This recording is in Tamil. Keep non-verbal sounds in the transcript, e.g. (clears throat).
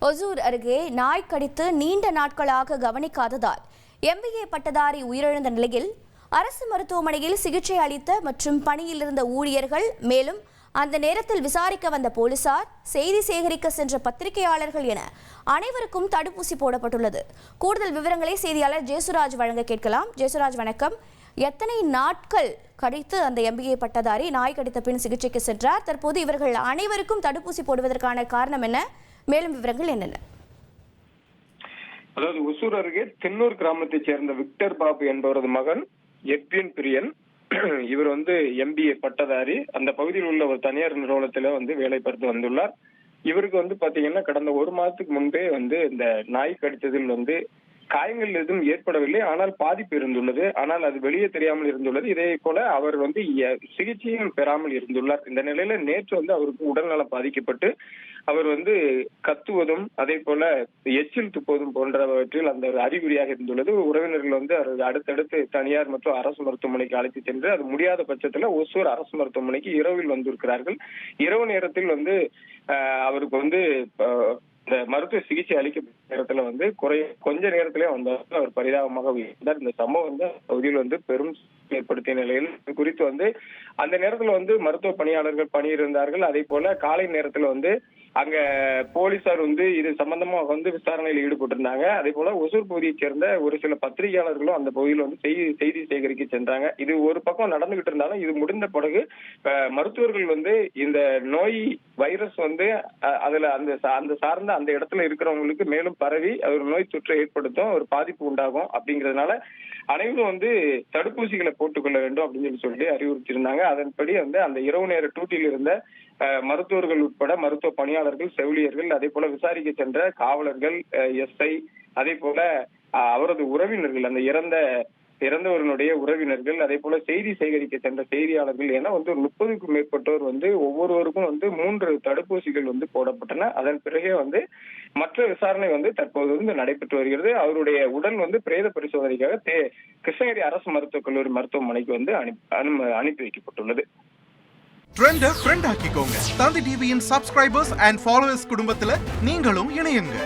ஒசூர் அருகே நாய் கடித்து நீண்ட நாட்களாக கவனிக்காததால் எம்பிஏ பட்டதாரி உயிரிழந்த நிலையில் அரசு மருத்துவமனையில் சிகிச்சை அளித்த மற்றும் பணியில் இருந்த ஊழியர்கள் மேலும் அந்த நேரத்தில் விசாரிக்க வந்த போலீசார் செய்தி சேகரிக்க சென்ற பத்திரிகையாளர்கள் என அனைவருக்கும் தடுப்பூசி போடப்பட்டுள்ளது. கூடுதல் விவரங்களை செய்தியாளர் ஜேசுராஜ் வழங்க கேட்கலாம். ஜேசுராஜ் வணக்கம். எத்தனை நாட்கள் கடித்து அந்த எம்பிஏ பட்டதாரி நாய் கடித்த பின் சிகிச்சைக்கு சென்றார்? தற்போது இவர்கள் அனைவருக்கும் தடுப்பூசி போடுவதற்கான காரணம் என்ன? மேலும் விவரங்கள் என்னென்ன? அதாவது ஒசூர் அருகே தென்னூர் கிராமத்தைச் சேர்ந்த விக்டர் பாபு என்பவரது மகன் எட்வின் பிரியன். (clears throat) இவர் வந்து எம்பிஏ பட்டதாரி. அந்த பகுதியில் உள்ள ஒரு தனியார் நிறுவனத்துல வந்து வேலை பார்த்து வந்துள்ளார். இவருக்கு வந்து பாத்தீங்கன்னா கடந்த ஒரு மாதத்துக்கு முன்பே வந்து இந்த நாய் கடித்ததில் வந்து காயங்கள் எதுவும் ஏற்படவில்லை. ஆனால் பாதிப்பு இருந்துள்ளது. ஆனால் அது வெளியே தெரியாமல் இருந்துள்ளது. இதே போல அவர் வந்து சிகிச்சையும் பெறாமல் இருந்துள்ளார். இந்த நிலையில நேற்று வந்து அவருக்கு உடல்நலம் பாதிக்கப்பட்டு அவர் வந்து கத்துவதும் அதே போல எச்சில் துப்புவதும் போன்றவற்றில் அந்த ஒரு அறிகுறியாக இருந்துள்ளது. உறவினர்கள் வந்து அவர் அடுத்தடுத்து தனியார் மற்றும் அரசு மருத்துவமனைக்கு அழைத்து சென்று அது முடியாத பட்சத்துல ஒசூர் அரசு மருத்துவமனைக்கு இரவில் வந்திருக்கிறார்கள். இரவு நேரத்தில் வந்து அவருக்கு வந்து இந்த மருத்துவ சிகிச்சை அளிக்க நேரத்துல வந்து குறை கொஞ்ச நேரத்திலே வந்தாலும் அவர் பரிதாபமாக உயிர்ந்தார் இந்த சம்பவம் வந்து பகுதியில் வந்து பெரும் ஏற்படுத்திய நிலையில் இது குறித்து வந்து அந்த நேரத்துல வந்து மருத்துவ பணியாளர்கள் பணியிருந்தார்கள். அதே போல காலை நேரத்துல வந்து அங்க போலீசார் வந்து இது சம்பந்தமா வந்து விசாரணையில் ஈடுபட்டிருந்தாங்க. அதே போல ஒசூர் பகுதியைச் சேர்ந்த ஒரு சில பத்திரிகையாளர்களும் அந்த பகுதியில் வந்து செய்தி செய்தி சேகரிக்க சென்றாங்க. இது ஒரு பக்கம் நடந்துகிட்டு இருந்தாலும் இது முடிந்த பிறகு மருத்துவர்கள் வந்து இந்த நோய் வைரஸ் வந்து அதுல அந்த சா- அந்த சார்ந்த அந்த இடத்துல இருக்கிறவங்களுக்கு மேலும் பரவி அது ஒரு நோய் தொற்றை ஏற்படுத்தும் ஒரு பாதிப்பு உண்டாகும் அப்படிங்கறதுனால அனைவரும் வந்து தடுப்பூசிகளை போட்டுக்கொள்ள வேண்டும் அப்படின்னு சொல்லி சொல்லி அறிவுறுத்தியிருந்தாங்க. அதன்படி வந்து அந்த இரவு நேர டூட்டியில் இருந்த அஹ், மருத்துவர்கள் உட்பட மருத்துவ பணியாளர்கள் செவிலியர்கள் அதே போல விசாரிக்க சென்ற காவலர்கள் எஸ்ஐ அதே போல அஹ், அவரது உறவினர்கள் அந்த இறந்த இறந்தவர்களுடைய உறவினர்கள் அதே போல செய்தி சேகரிக்க சென்ற செய்தியாளர்கள் என வந்து ஒரு முப்பதுக்கும் மேற்பட்டோர் வந்து ஒவ்வொருவருக்கும் வந்து மூன்று தடுப்பூசிகள் வந்து போடப்பட்டன. அதன் பிறகே வந்து மற்ற விசாரணை வந்து தற்போது வந்து நடைபெற்று வருகிறது. அவருடைய உடல் வந்து பிரேத பரிசோதனைக்காக தே கிருஷ்ணகிரி அரசு மருத்துவக் கல்லூரி மருத்துவமனைக்கு வந்து அனுப்பி அனுப்பி வைக்கப்பட்டுள்ளது. ட்ரெண்ட ஃப்ரெண்ட் ஆக்கிக்கோங்க தந்தி டிவியின் சப்ஸ்கிரைபர்ஸ் அண்ட் ஃபாலோவர்ஸ் குடும்பத்துல நீங்களும் இணையுங்க.